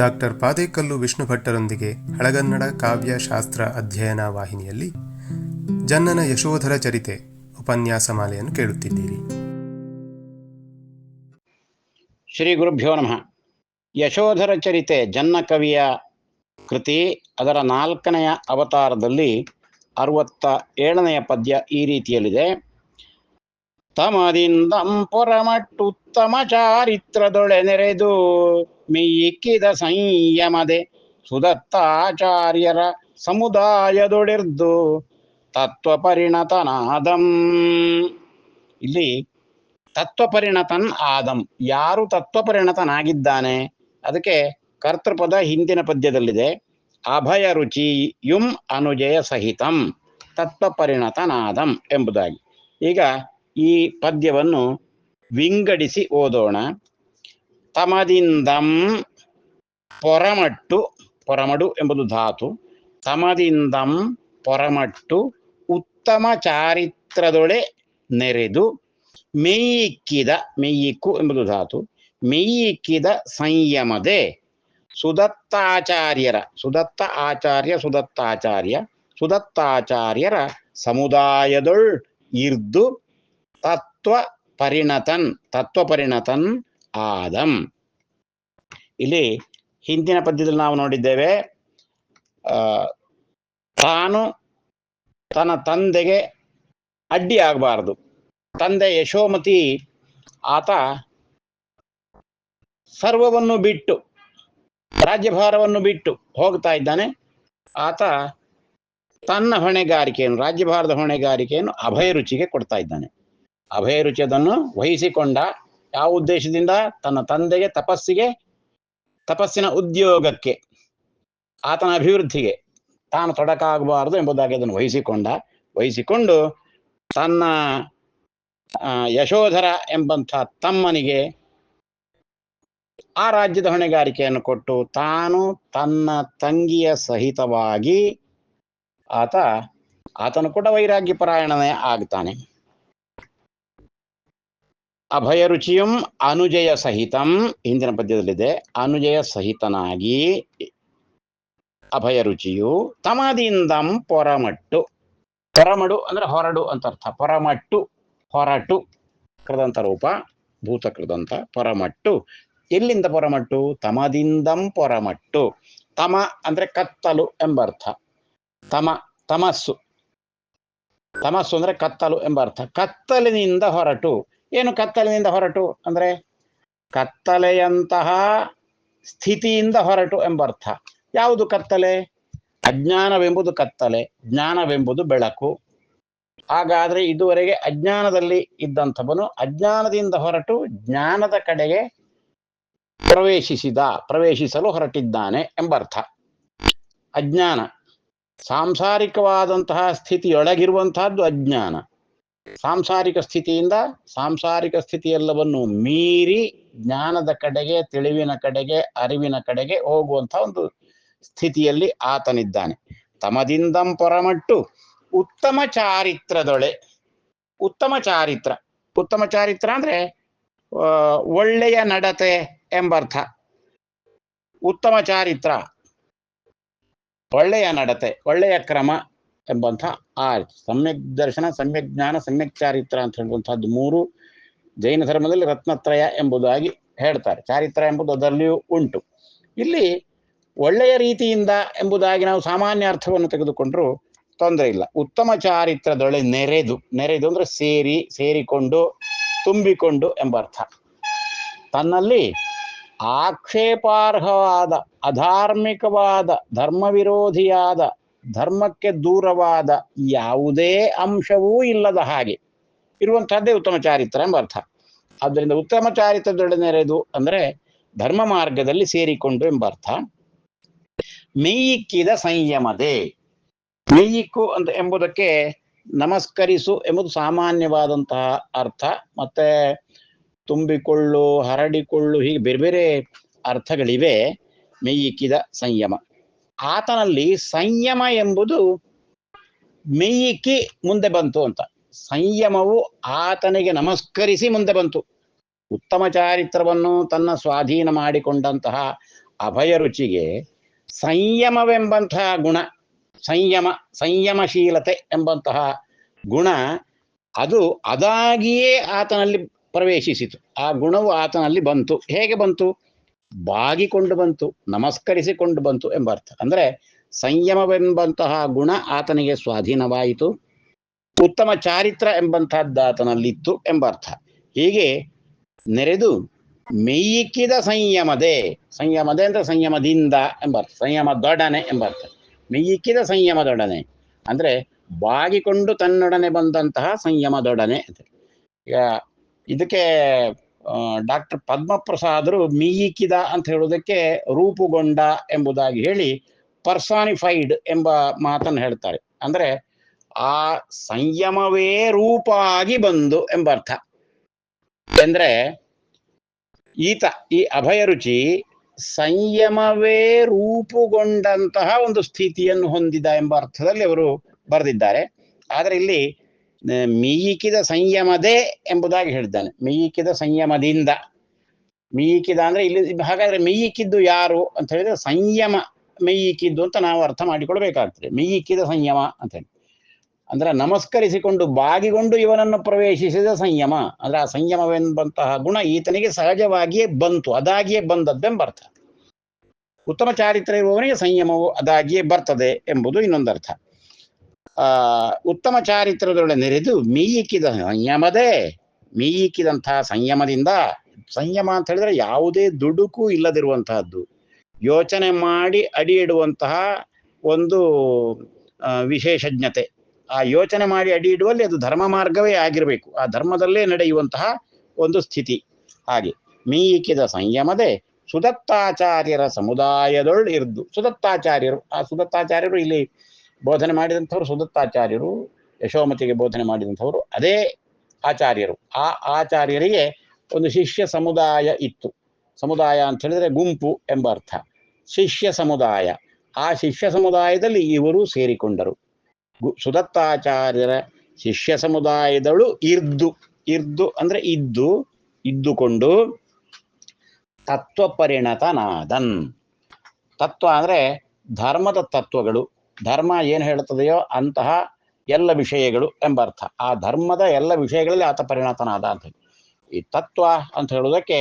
Doctor Padekallu Vishnu ಭಟ್ಟರೊಂದಿಗೆ ಹಳಗನ್ನಡ ಕಾವ್ಯ ಶಾಸ್ತ್ರ ಅಧ್ಯಯನ ವಾಹಿನಿಯಲ್ಲಿ ಜನ್ನನ ಯಶೋಧರ ಚರಿತೆ ಉಪನ್ಯಾಸ ಮಾಲೆಯನ್ನು ಕೇಳುತ್ತಿದ್ದೀರಿ. ಶ್ರೀ ಗುರುಭ್ಯೋ ನಮಃ. ಯಶೋಧರ ಚರಿತೆ ಜನ್ನ ಕವಿಯ ಕೃತಿ ಅದರ ನಾಲ್ಕನೆಯ ಅವತಾರದಲ್ಲಿ ಅರವತ್ತ ಏಳನೆಯ ಪದ್ಯ ಈ ರೀತಿಯಲ್ಲಿದೆ. ತಮದಿಂದಂ ಪೊರಮಟ್ಟುತ್ತಮ ಚಾರಿತ್ರದೊಳೆ ನೆರೆದು ಮೆಯ್ಯಿಕ್ಕಿದ ಸಂಯಮದೆ ಸುದತ್ತಾಚಾರ್ಯರ ಸಮುದಾಯದೊಡೆರ್ದು ತತ್ವ ಪರಿಣತನಾದಂ ಇಲ್ಲಿ ತತ್ವಪರಿಣತನ್ ಆದಂ. ಯಾರು ತತ್ವಪರಿಣತನಾಗಿದ್ದಾನೆ? ಅದಕ್ಕೆ ಕರ್ತೃಪದ ಹಿಂದಿನ ಪದ್ಯದಲ್ಲಿದೆ, ಅಭಯ ರುಚಿ ಯುಂ ಅನುಜಯ ಸಹಿತಂ ತತ್ವಪರಿಣತನಾದಂ ಎಂಬುದಾಗಿ. ಈಗ ಈ ಪದ್ಯವನ್ನು ವಿಂಗಡಿಸಿ ಓದೋಣ. ತಮದಿಂದಂ ಪೊರಮಟ್ಟು, ಪೊರಮಡು ಎಂಬುದು ಧಾತು. ತಮದಿಂದಂ ಪೊರಮಟ್ಟು ಉತ್ತಮ ಚಾರಿತ್ರದೊಳೆ ನೆರೆದು ಮೇಯಿಕ್ಕಿದ, ಮೇಯಿಕ್ಕು ಎಂಬುದು ಧಾತು. ಮೇಯಿಕ್ಕಿದ ಸಂಯಮದೆ ಸುದತ್ತಾಚಾರ್ಯರ, ಸುದತ್ತ ಆಚಾರ್ಯ, ಸುದತ್ತಾಚಾರ್ಯ, ಸುದತ್ತಾಚಾರ್ಯರ ಸಮುದಾಯದೊಳ್ ಇರ್ದು ತತ್ವ ಪರಿಣತನ್ ತತ್ವ ಪರಿಣತನ್ ಆದಂ. ಇಲ್ಲಿ ಹಿಂದಿನ ಪದ್ಯದಲ್ಲಿ ನಾವು ನೋಡಿದ್ದೇವೆ ತಾನು ತನ್ನ ತಂದೆಗೆ ಅಡ್ಡಿ ಆಗಬಾರದು. ತಂದೆ ಯಶೋಮತಿ, ಆತ ಸರ್ವವನ್ನು ಬಿಟ್ಟು, ರಾಜ್ಯಭಾರವನ್ನು ಬಿಟ್ಟು ಹೋಗ್ತಾ ಇದ್ದಾನೆ. ಆತ ತನ್ನ ಹೊಣೆಗಾರಿಕೆಯನ್ನು, ರಾಜ್ಯಭಾರದ ಹೊಣೆಗಾರಿಕೆಯನ್ನು ಅಭಯ ರುಚಿಗೆ ಕೊಡ್ತಾ ಇದ್ದಾನೆ. ಅಭಯ ರುಚಿ ಅದನ್ನು ವಹಿಸಿಕೊಂಡ ಯಾವ ಉದ್ದೇಶದಿಂದ? ತನ್ನ ತಂದೆಗೆ, ತಪಸ್ಸಿಗೆ, ತಪಸ್ಸಿನ ಉದ್ಯೋಗಕ್ಕೆ, ಆತನ ಅಭಿವೃದ್ಧಿಗೆ. ತಾನು ತೊಡಕಾಗಬಾರದು ಎಂಬುದಾಗಿ ಅದನ್ನು ವಹಿಸಿಕೊಂಡ, ವಹಿಸಿಕೊಂಡು ತನ್ನ ಯಶೋಧರ ಎಂಬಂಥ ತಮ್ಮನಿಗೆ ಆ ರಾಜ್ಯದ ಹೊಣೆಗಾರಿಕೆಯನ್ನು ಕೊಟ್ಟು ತಾನು ತನ್ನ ತಂಗಿಯ ಸಹಿತವಾಗಿ ಆತ, ಆತನು ಕೂಡ ವೈರಾಗ್ಯ ಪರಾಯಣನೇ ಆಗ್ತಾನೆ. ಅಭಯ ರುಚಿಯಂ ಅನುಜಯ ಸಹಿತಂ. ಹಿಂದಿನ ಪದ್ಯದಲ್ಲಿದೆ, ಅನುಜಯ ಸಹಿತನಾಗಿ ಅಭಯ ರುಚಿಯು ತಮದಿಂದಂ ಪೊರಮಟ್ಟು. ಪೊರಮಡು ಅಂದ್ರೆ ಹೊರಡು ಅಂತ ಅರ್ಥ. ಪೊರಮಟ್ಟು, ಹೊರಟು ಕೃದಂತ ರೂಪ, ಭೂತ ಕೃದಂತ, ಪೊರಮಟ್ಟು. ಎಲ್ಲಿಂದ ಪೊರಮಟ್ಟು? ತಮದಿಂದಂ ಪೊರಮಟ್ಟು. ತಮ ಅಂದ್ರೆ ಕತ್ತಲು ಎಂಬರ್ಥ ತಮ, ತಮಸ್ಸು. ತಮಸ್ಸು ಅಂದ್ರೆ ಕತ್ತಲು ಎಂಬರ್ಥ ಕತ್ತಲಿನಿಂದ ಹೊರಟು. ಏನು ಕತ್ತಲಿನಿಂದ ಹೊರಟು ಅಂದ್ರೆ ಕತ್ತಲೆಯಂತಹ ಸ್ಥಿತಿಯಿಂದ ಹೊರಟು ಎಂಬರ್ಥ. ಯಾವುದು ಕತ್ತಲೆ? ಅಜ್ಞಾನವೆಂಬುದು ಕತ್ತಲೆ, ಜ್ಞಾನವೆಂಬುದು ಬೆಳಕು. ಹಾಗಾದ್ರೆ ಇದುವರೆಗೆ ಅಜ್ಞಾನದಲ್ಲಿ ಇದ್ದಂಥವನು ಅಜ್ಞಾನದಿಂದ ಹೊರಟು ಜ್ಞಾನದ ಕಡೆಗೆ ಪ್ರವೇಶಿಸಿದ, ಪ್ರವೇಶಿಸಲು ಹೊರಟಿದ್ದಾನೆ ಎಂಬರ್ಥ. ಅಜ್ಞಾನ, ಸಾಂಸಾರಿಕವಾದಂತಹ ಸ್ಥಿತಿಯೊಳಗಿರುವಂತಹದ್ದು ಅಜ್ಞಾನ. ಸಾಂಸಾರಿಕ ಸ್ಥಿತಿಯಿಂದ ಸಾಂಸಾರಿಕ ಸ್ಥಿತಿಯೆಲ್ಲವನ್ನು ಮೀರಿ ಜ್ಞಾನದ ಕಡೆಗೆ, ತಿಳಿವಿನ ಕಡೆಗೆ, ಅರಿವಿನ ಕಡೆಗೆ ಹೋಗುವಂತ ಒಂದು ಸ್ಥಿತಿಯಲ್ಲಿ ಆತನಿದ್ದಾನೆ. ತಮದಿಂದಂ ಪರಮಟ್ಟು ಉತ್ತಮ ಚಾರಿತ್ರದೊಳೆ. ಉತ್ತಮ ಚಾರಿತ್ರ. ಉತ್ತಮ ಚಾರಿತ್ರ ಅಂದ್ರೆ ಒಳ್ಳೆಯ ನಡತೆ ಎಂಬರ್ಥ. ಉತ್ತಮ ಚಾರಿತ್ರ. ಒಳ್ಳೆಯ ನಡತೆ, ಒಳ್ಳೆಯ ಕ್ರಮ. ಎಂಬಂಥ ಆ ಸಮ್ಯಕ್ ದರ್ಶನ, ಸಮ್ಯಕ್ ಜ್ಞಾನ, ಸಮ್ಯಕ್ ಚಾರಿತ್ರ ಅಂತ ಹೇಳುವಂತಹದ್ದು ಮೂರು ಜೈನ ಧರ್ಮದಲ್ಲಿ ರತ್ನತ್ರಯ ಎಂಬುದಾಗಿ ಹೇಳ್ತಾರೆ. ಚಾರಿತ್ರ ಎಂಬುದು ಅದರಲ್ಲಿಯೂ ಉಂಟು. ಇಲ್ಲಿ ಒಳ್ಳೆಯ ರೀತಿಯಿಂದ ಎಂಬುದಾಗಿ ನಾವು ಸಾಮಾನ್ಯ ಅರ್ಥವನ್ನು ತೆಗೆದುಕೊಂಡ್ರು ತೊಂದರೆ ಇಲ್ಲ. ಉತ್ತಮ ಚಾರಿತ್ರದೊಳೆ ನೆರೆದು ನೆರೆದು ಅಂದ್ರೆ ಸೇರಿ, ಸೇರಿಕೊಂಡು, ತುಂಬಿಕೊಂಡು ಎಂಬ ಅರ್ಥ. ತನ್ನಲ್ಲಿ ಆಕ್ಷೇಪಾರ್ಹವಾದ, ಅಧಾರ್ಮಿಕವಾದ ಧರ್ಮ ವಿರೋಧಿಯಾದ ಧರ್ಮಕ್ಕೆ ದೂರವಾದ ಯಾವುದೇ ಅಂಶವೂ ಇಲ್ಲದ ಹಾಗೆ ಇರುವಂತಹದ್ದೇ ಉತ್ತಮ ಚಾರಿತ್ರ ಎಂಬ ಅರ್ಥ. ಆದ್ದರಿಂದ ಉತ್ತಮ ಚಾರಿತ್ರದೊಡನೆರೆದು ಅಂದ್ರೆ ಧರ್ಮ ಮಾರ್ಗದಲ್ಲಿ ಸೇರಿಕೊಂಡು ಎಂಬ ಅರ್ಥ. ಮೇಯಿಕ್ಕಿದ ಸಂಯಮದೆ. ಮೇಯಿಕ್ಕು ಅಂತ ಎಂಬುದಕ್ಕೆ ನಮಸ್ಕರಿಸು ಎಂಬುದು ಸಾಮಾನ್ಯವಾದಂತಹ ಅರ್ಥ. ಮತ್ತೆ ತುಂಬಿಕೊಳ್ಳು, ಹರಡಿಕೊಳ್ಳು ಹೀಗೆ ಬೇರೆ ಬೇರೆ ಅರ್ಥಗಳಿವೆ. ಮೇಯಿಕ್ಕಿದ ಸಂಯಮ. ಆತನಲ್ಲಿ ಸಂಯಮ ಎಂಬುದು ಮೆಯ್ಯಿಕ್ಕಿ ಮುಂದೆ ಬಂತು ಅಂತ. ಸಂಯಮವು ಆತನಿಗೆ ನಮಸ್ಕರಿಸಿ ಮುಂದೆ ಬಂತು. ಉತ್ತಮ ಚಾರಿತ್ರವನ್ನು ತನ್ನ ಸ್ವಾಧೀನ ಮಾಡಿಕೊಂಡಂತಹ ಅಭಯ ರುಚಿಗೆ ಸಂಯಮವೆಂಬಂತಹ ಗುಣ, ಸಂಯಮ, ಸಂಯಮಶೀಲತೆ ಎಂಬಂತಹ ಗುಣ ಅದು ಅದಾಗಿಯೇ ಆತನಲ್ಲಿ ಪ್ರವೇಶಿಸಿತು. ಆ ಗುಣವು ಆತನಲ್ಲಿ ಬಂತು. ಹೇಗೆ ಬಂತು? ಬಾಗಿಕೊಂಡು ಬಂತು, ನಮಸ್ಕರಿಸಿಕೊಂಡು ಬಂತು ಎಂಬ ಅರ್ಥ. ಅಂದ್ರೆ ಸಂಯಮವೆಂಬಂತಹ ಗುಣ ಆತನಿಗೆ ಸ್ವಾಧೀನವಾಯಿತು, ಉತ್ತಮ ಚಾರಿತ್ರ ಎಂಬಂತಹದ್ದು ಆತನಲ್ಲಿತ್ತು ಎಂಬ ಅರ್ಥ. ಹೀಗೆ ನೆರೆದು ಮೇಯ್ಯಿಕ್ಕಿದ ಸಂಯಮದೆ ಸಂಯಮದೆ ಅಂದ್ರೆ ಸಂಯಮದಿಂದ ಎಂಬ ಅರ್ಥ, ಸಂಯಮದೊಡನೆ ಎಂಬ ಅರ್ಥ. ಮೇಯ್ಯಿಕ್ಕಿದ ಸಂಯಮದೊಡನೆ ಅಂದ್ರೆ ಬಾಗಿಕೊಂಡು ತನ್ನೊಡನೆ ಬಂದಂತಹ ಸಂಯಮದೊಡನೆ ಅಂತ. ಈಗ ಇದಕ್ಕೆ ಡಾಕ್ಟರ್ ಪದ್ಮಪ್ರಸಾದರು ಮೀಯಿಕಿದ ಅಂತ ಹೇಳೋದಕ್ಕೆ ರೂಪುಗೊಂಡ ಎಂಬುದಾಗಿ ಹೇಳಿ ಪರ್ಸಾನಿಫೈಡ್ ಎಂಬ ಮಾತನ್ನು ಹೇಳ್ತಾರೆ. ಅಂದ್ರೆ ಆ ಸಂಯಮವೇ ರೂಪ ಆಗಿ ಬಂದು ಎಂಬ ಅರ್ಥ ಅಂದ್ರೆ ಈತ, ಈ ಅಭಯ ರುಚಿ ಸಂಯಮವೇ ರೂಪುಗೊಂಡಂತಹ ಒಂದು ಸ್ಥಿತಿಯನ್ನು ಹೊಂದಿದ ಎಂಬ ಅರ್ಥದಲ್ಲಿ ಅವರು ಬರೆದಿದ್ದಾರೆ. ಆದರೆ ಇಲ್ಲಿ ಮೀಯಿಕಿದ ಸಂಯಮದೇ ಎಂಬುದಾಗಿ ಹೇಳಿದ್ದಾನೆ. ಮೀಯಿಕಿದ ಸಂಯಮದಿಂದ. ಮೀಯಿಕಿದ ಅಂದ್ರೆ ಇಲ್ಲಿ ಹಾಗಾದ್ರೆ ಮೀಯಿಕಿದ್ದು ಯಾರು ಅಂತ ಹೇಳಿದ್ರೆ ಸಂಯಮ ಮೀಯಿಕಿದ್ದು ಅಂತ ನಾವು ಅರ್ಥ ಮಾಡಿಕೊಳ್ಬೇಕಾಗ್ತದೆ. ಮೀಯಿಕಿದ ಸಂಯಮ ಅಂತ ಹೇಳಿ. ಅಂದ್ರೆ ನಮಸ್ಕರಿಸಿಕೊಂಡು ಬಾಗಿಕೊಂಡು ಇವನನ್ನು ಪ್ರವೇಶಿಸಿದ ಸಂಯಮ. ಅಂದ್ರೆ ಆ ಸಂಯಮವೆಂಬಂತಹ ಗುಣ ಈತನಿಗೆ ಸಹಜವಾಗಿಯೇ ಬಂತು. ಅದಾಗಿಯೇ ಬಂದದ್ದೆಂಬ ಅರ್ಥ. ಉತ್ತಮ ಚಾರಿತ್ರ ಇರುವವನಿಗೆ ಸಂಯಮವು ಅದಾಗಿಯೇ ಬರ್ತದೆ ಎಂಬುದು ಇನ್ನೊಂದರ್ಥ. ಆ, ಉತ್ತಮ ಚಾರಿತ್ರದೊಳೆ ನೆರೆದು ಮೀಯಿಕ್ಕಿದ ಸಂಯಮದೇ ಮೀಯಿಕ್ಕಿದಂತಹ ಸಂಯಮದಿಂದ, ಸಂಯಮ ಅಂತ ಹೇಳಿದ್ರೆ ಯಾವುದೇ ದುಡುಕು ಇಲ್ಲದಿರುವಂತಹದ್ದು. ಯೋಚನೆ ಮಾಡಿ ಅಡಿ ಇಡುವಂತಹ ಒಂದು ವಿಶೇಷಜ್ಞತೆ. ಆ ಯೋಚನೆ ಮಾಡಿ ಅಡಿ ಇಡುವಲ್ಲಿ ಅದು ಧರ್ಮ ಮಾರ್ಗವೇ ಆಗಿರಬೇಕು. ಆ ಧರ್ಮದಲ್ಲೇ ನಡೆಯುವಂತಹ ಒಂದು ಸ್ಥಿತಿ. ಹಾಗೆ ಮೀಯಿಕ್ಕಿದ ಸಂಯಮದೆ ಸುದತ್ತಾಚಾರ್ಯರ ಸಮುದಾಯದೊಳ್ ಇರ್ದು. ಸುದತ್ತಾಚಾರ್ಯರು, ಆ ಸುದತ್ತಾಚಾರ್ಯರು ಇಲ್ಲಿ ಬೋಧನೆ ಮಾಡಿದಂಥವ್ರು ಸುದತ್ತಾಚಾರ್ಯರು, ಯಶೋಮತಿಗೆ ಬೋಧನೆ ಮಾಡಿದಂಥವ್ರು ಅದೇ ಆಚಾರ್ಯರು. ಆ ಆಚಾರ್ಯರಿಗೆ ಒಂದು ಶಿಷ್ಯ ಸಮುದಾಯ ಇತ್ತು. ಸಮುದಾಯ ಅಂತ ಹೇಳಿದ್ರೆ ಗುಂಪು ಎಂಬ ಅರ್ಥ. ಶಿಷ್ಯ ಸಮುದಾಯ. ಆ ಶಿಷ್ಯ ಸಮುದಾಯದಲ್ಲಿ ಇವರು ಸೇರಿಕೊಂಡರು. ಗು- ಸುದತ್ತಾಚಾರ್ಯರ ಶಿಷ್ಯ ಸಮುದಾಯದಳು ಇರ್ದು. ಇರ್ದು ಅಂದ್ರೆ ಇದ್ದು, ಇದ್ದುಕೊಂಡು ತತ್ವ ಪರಿಣತನಾದನ್ ತತ್ವ ಅಂದ್ರೆ ಧರ್ಮದ ತತ್ವಗಳು. ಧರ್ಮ ಏನು ಹೇಳುತ್ತದೆಯೋ ಅಂತಹ ಎಲ್ಲ ವಿಷಯಗಳು ಎಂಬರ್ಥ ಆ ಧರ್ಮದ ಎಲ್ಲ ವಿಷಯಗಳಲ್ಲಿ ಆತ ಪರಿಣತನಾದ ಅಂತ. ಈ ತತ್ವ ಅಂತ ಹೇಳುವುದಕ್ಕೆ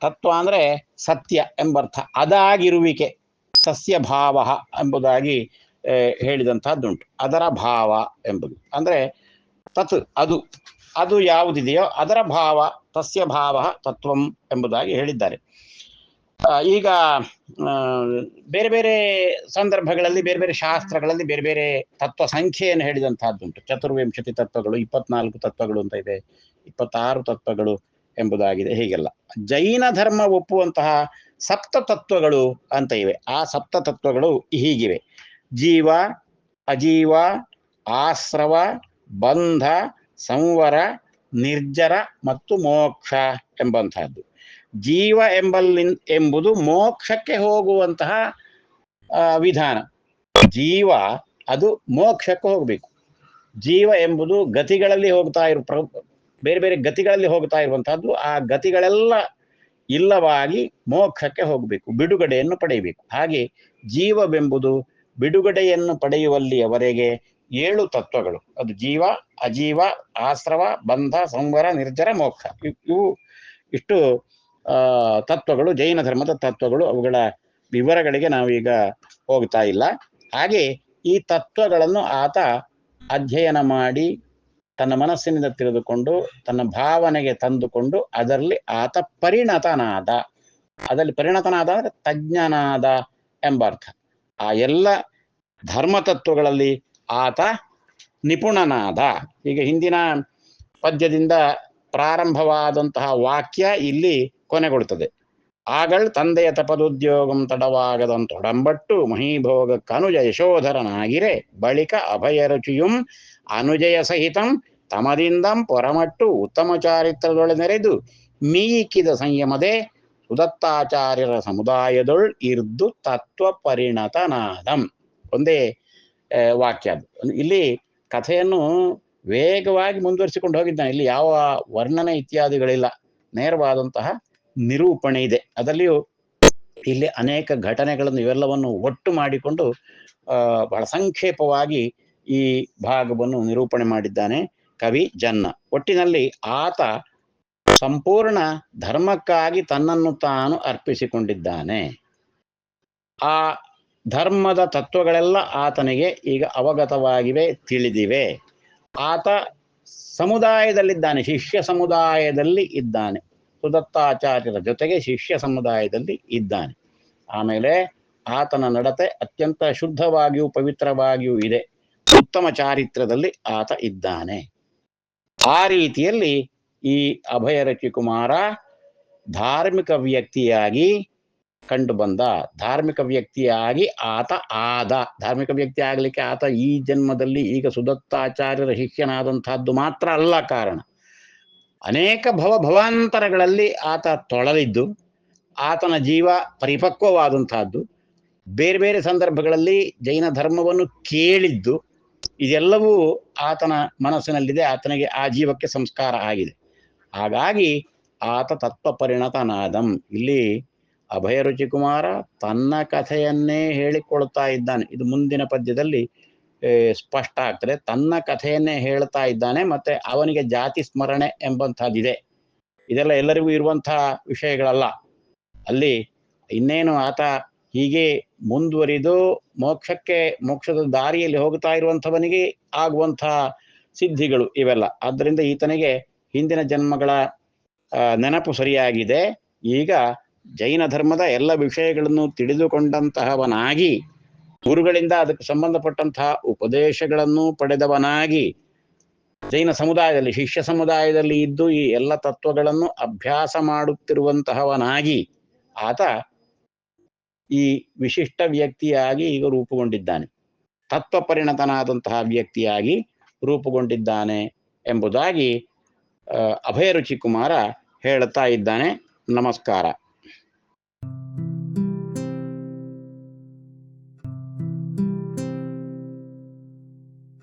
ತತ್ವ ಅಂದ್ರೆ ಸತ್ಯ ಎಂಬರ್ಥ ಅದಾಗಿರುವಿಕೆ ಸಸ್ಯ ಭಾವ ಎಂಬುದಾಗಿ ಹೇಳಿದಂತಹದ್ದುಂಟು. ಅದರ ಭಾವ ಎಂಬುದು. ಅಂದ್ರೆ ತತ್ ಅದು ಅದು ಯಾವುದಿದೆಯೋ ಅದರ ಭಾವ ತಸ್ಯ ಭಾವ ತತ್ವಂ ಎಂಬುದಾಗಿ ಹೇಳಿದ್ದಾರೆ. ಈಗ ಬೇರೆ ಬೇರೆ ಸಂದರ್ಭಗಳಲ್ಲಿ ಬೇರೆ ಬೇರೆ ಶಾಸ್ತ್ರಗಳಲ್ಲಿ ಬೇರೆ ಬೇರೆ ತತ್ವ ಸಂಖ್ಯೆಯನ್ನು ಹೇಳಿದಂತಹದ್ದುಂಟು ಚತುರ್ವಿಂಶತಿ ತತ್ವಗಳು, ಇಪ್ಪತ್ನಾಲ್ಕು ತತ್ವಗಳು ಅಂತ ಇದೆ, ಇಪ್ಪತ್ತಾರು ತತ್ವಗಳು ಎಂಬುದಾಗಿದೆ, ಹೀಗೆಲ್ಲ. ಜೈನ ಧರ್ಮ ಒಪ್ಪುವಂತಹ ಸಪ್ತ ತತ್ವಗಳು ಅಂತ ಇವೆ. ಆ ಸಪ್ತ ತತ್ವಗಳು ಹೀಗಿವೆ. ಜೀವ, ಅಜೀವ, ಆಶ್ರವ, ಬಂಧ, ಸಂವರ, ನಿರ್ಜರ ಮತ್ತು ಮೋಕ್ಷ ಎಂಬಂತಹದ್ದು ಜೀವ ಎಂಬಲ್ಲಿ ಎಂಬುದು ಮೋಕ್ಷಕ್ಕೆ ಹೋಗುವಂತಹ ವಿಧಾನ. ಜೀವ, ಅದು ಮೋಕ್ಷಕ್ಕೆ ಹೋಗಬೇಕು. ಜೀವ ಎಂಬುದು ಗತಿಗಳಲ್ಲಿ ಹೋಗ್ತಾ ಇರು ಬೇರೆ ಬೇರೆ ಗತಿಗಳಲ್ಲಿ ಹೋಗ್ತಾ ಇರುವಂತಹದ್ದು, ಆ ಗತಿಗಳೆಲ್ಲ ಇಲ್ಲವಾಗಿ ಮೋಕ್ಷಕ್ಕೆ ಹೋಗಬೇಕು, ಬಿಡುಗಡೆಯನ್ನು ಪಡೆಯಬೇಕು. ಹಾಗೆ ಜೀವವೆಂಬುದು ಬಿಡುಗಡೆಯನ್ನು ಪಡೆಯುವಲ್ಲಿಯವರೆಗೆ ಏಳು ತತ್ವಗಳು. ಅದು ಜೀವ, ಅಜೀವ, ಆಶ್ರವ, ಬಂಧ, ಸಂವರ, ನಿರ್ಜರ, ಮೋಕ್ಷ. ಇವು ಇಷ್ಟು ತತ್ವಗಳು, ಜೈನ ಧರ್ಮದ ತತ್ವಗಳು, ಅವುಗಳ ವಿವರಗಳಿಗೆ ನಾವೀಗ ಹೋಗ್ತಾ ಇಲ್ಲ. ಹಾಗೆ ಈ ತತ್ವಗಳನ್ನು ಆತ ಅಧ್ಯಯನ ಮಾಡಿ ತನ್ನ ಮನಸ್ಸಿನಿಂದ ತಿಳಿದುಕೊಂಡು, ತನ್ನ ಭಾವನೆಗೆ ತಂದುಕೊಂಡು, ಅದರಲ್ಲಿ ಆತ ಪರಿಣತನಾದ. ಅದರಲ್ಲಿ ಪರಿಣತನಾದ ಅಂದರೆ ತಜ್ಞನಾದ ಎಂಬ ಅರ್ಥ. ಆ ಎಲ್ಲ ಧರ್ಮ ತತ್ವಗಳಲ್ಲಿ ಆತ ನಿಪುಣನಾದ. ಈಗ ಹಿಂದಿನ ಪದ್ಯದಿಂದ ಪ್ರಾರಂಭವಾದಂತಹ ವಾಕ್ಯ ಇಲ್ಲಿ ಕೊನೆಗೊಳ್ಳುತ್ತದೆ ಆಗಳ್ ತಂದೆಯ ತಪದುದ್ಯೋಗಂ ತಡವಾಗದಂತೊಡಂಬಟ್ಟು ಮಹೀಭೋಗಕ್ಕನುಜ ಯಶೋಧರನಾಗಿರೆ, ಬಳಿಕ ಅಭಯರುಚಿಯುಂ ಅನುಜಯ ಸಹಿತಂ ತಮದಿಂದಂ ಪೊರಮಟ್ಟು ಉತ್ತಮ ಚಾರಿತ್ರದೊಳೆ ನೆರೆದು ಮೀಕಿದ ಸಂಯಮದೆ ಸುದತ್ತಾಚಾರ್ಯರ ಸಮುದಾಯದೊಳ್ ಇರ್ದು ತತ್ವ ಪರಿಣತನಾದಂ. ಒಂದೇ ವಾಕ್ಯ ಅದು. ಇಲ್ಲಿ ಕಥೆಯನ್ನು ವೇಗವಾಗಿ ಮುಂದುವರಿಸಿಕೊಂಡು ಹೋಗಿದ್ದಾನೆ. ಇಲ್ಲಿ ಯಾವ ವರ್ಣನೆ ಇತ್ಯಾದಿಗಳಿಲ್ಲ. ನೇರವಾದಂತಹ ನಿರೂಪಣೆ ಇದೆ. ಅದರಲ್ಲಿಯೂ ಇಲ್ಲಿ ಅನೇಕ ಘಟನೆಗಳನ್ನು ಇವೆಲ್ಲವನ್ನು ಒಟ್ಟು ಮಾಡಿಕೊಂಡು ಬಹಳ ಸಂಕ್ಷೇಪವಾಗಿ ಈ ಭಾಗವನ್ನು ನಿರೂಪಣೆ ಮಾಡಿದ್ದಾನೆ ಕವಿ ಜನ್ನ. ಒಟ್ಟಿನಲ್ಲಿ ಆತ ಸಂಪೂರ್ಣ ಧರ್ಮಕ್ಕಾಗಿ ತನ್ನನ್ನು ತಾನು ಅರ್ಪಿಸಿಕೊಂಡಿದ್ದಾನೆ. ಆ ಧರ್ಮದ ತತ್ವಗಳೆಲ್ಲ ಆತನಿಗೆ ಈಗ ಅವಗತವಾಗಿವೆ, ತಿಳಿದಿವೆ. ಆತ ಸಮುದಾಯದಲ್ಲಿದ್ದಾನೆ, ಶಿಷ್ಯ ಸಮುದಾಯದಲ್ಲಿ ಇದ್ದಾನೆ. ಸುದತ್ತಾಚಾರ್ಯರ ಜೊತೆಗೆ ಶಿಷ್ಯ ಸಮುದಾಯದಲ್ಲಿ ಇದ್ದಾನೆ. ಆಮೇಲೆ ಆತನ ನಡತೆ ಅತ್ಯಂತ ಶುದ್ಧವಾಗಿಯೂ ಪವಿತ್ರವಾಗಿಯೂ ಇದೆ. ಉತ್ತಮ ಚಾರಿತ್ರದಲ್ಲಿ ಆತ ಇದ್ದಾನೆ. ಆ ರೀತಿಯಲ್ಲಿ ಈ ಅಭಯರಚಿ ಕುಮಾರ ಧಾರ್ಮಿಕ ವ್ಯಕ್ತಿಯಾಗಿ ಕಂಡು ಬಂದ. ಧಾರ್ಮಿಕ ವ್ಯಕ್ತಿಯಾಗಿ ಆತ ಆದ. ಧಾರ್ಮಿಕ ವ್ಯಕ್ತಿ ಆಗಲಿಕ್ಕೆ ಆತ ಈ ಜನ್ಮದಲ್ಲಿ ಈಗ ಸುದತ್ತಾಚಾರ್ಯರ ಶಿಷ್ಯನಾದಂತಹದ್ದು ಮಾತ್ರ ಅಲ್ಲ ಕಾರಣ. ಅನೇಕ ಭವ ಭವಾಂತರಗಳಲ್ಲಿ ಆತ ತೊಳಲಿದ್ದು, ಆತನ ಜೀವ ಪರಿಪಕ್ವವಾದಂತಹದ್ದು ಬೇರೆ ಬೇರೆ ಸಂದರ್ಭಗಳಲ್ಲಿ ಜೈನ ಧರ್ಮವನ್ನು ಕೇಳಿದ್ದು, ಇದೆಲ್ಲವೂ ಆತನ ಮನಸ್ಸಿನಲ್ಲಿದೆ, ಆತನಿಗೆ ಆ ಜೀವಕ್ಕೆ ಸಂಸ್ಕಾರ ಆಗಿದೆ. ಹಾಗಾಗಿ ಆತ ತತ್ವ ಪರಿಣತನಾದಂ ಇಲ್ಲಿ ಅಭಯ ರುಚಿಕುಮಾರ ತನ್ನ ಕಥೆಯನ್ನೇ ಹೇಳಿಕೊಳ್ತಾ ಇದ್ದಾನೆ. ಇದು ಮುಂದಿನ ಪದ್ಯದಲ್ಲಿ ಸ್ಪಷ್ಟ ಆಗ್ತದೆ. ತನ್ನ ಕಥೆಯನ್ನೇ ಹೇಳ್ತಾ ಇದ್ದಾನೆ ಮತ್ತೆ ಅವನಿಗೆ ಜಾತಿ ಸ್ಮರಣೆ ಎಂಬಂತಹದ್ದಿದೆ ಇದೆಲ್ಲ ಎಲ್ಲರಿಗೂ ಇರುವಂತಹ ವಿಷಯಗಳಲ್ಲ. ಅಲ್ಲಿ ಇನ್ನೇನು ಆತ ಹೀಗೆ ಮುಂದುವರಿದು ಮೋಕ್ಷಕ್ಕೆ, ಮೋಕ್ಷದ ದಾರಿಯಲ್ಲಿ ಹೋಗ್ತಾ ಇರುವಂಥವನಿಗೆ ಆಗುವಂತಹ ಸಿದ್ಧಿಗಳು ಇವೆಲ್ಲ. ಆದ್ದರಿಂದ ಈತನಿಗೆ ಹಿಂದಿನ ಜನ್ಮಗಳ ನೆನಪು ಸರಿಯಾಗಿದೆ. ಈಗ ಜೈನ ಧರ್ಮದ ಎಲ್ಲ ವಿಷಯಗಳನ್ನು ತಿಳಿದುಕೊಂಡಂತಹವನಾಗಿ ಗುರುಗಳಿಂದ ಅದಕ್ಕೆ ಸಂಬಂಧಪಟ್ಟಂತಹ ಉಪದೇಶಗಳನ್ನು ಪಡೆದವನಾಗಿ ಜೈನ ಸಮುದಾಯದಲ್ಲಿ, ಶಿಷ್ಯ ಸಮುದಾಯದಲ್ಲಿ ಇದ್ದು ಈ ಎಲ್ಲ ತತ್ವಗಳನ್ನು ಅಭ್ಯಾಸ ಮಾಡುತ್ತಿರುವಂತಹವನಾಗಿ ಆತ ಈ ವಿಶಿಷ್ಟ ವ್ಯಕ್ತಿಯಾಗಿ ಈಗ ರೂಪುಗೊಂಡಿದ್ದಾನೆ. ತತ್ವ ಪರಿಣತನಾದಂತಹ ವ್ಯಕ್ತಿಯಾಗಿ ರೂಪುಗೊಂಡಿದ್ದಾನೆ ಎಂಬುದಾಗಿ ಅಭಯರುಚಿ ಕುಮಾರ ಹೇಳುತ್ತಾ ಇದ್ದಾನೆ, ನಮಸ್ಕಾರ.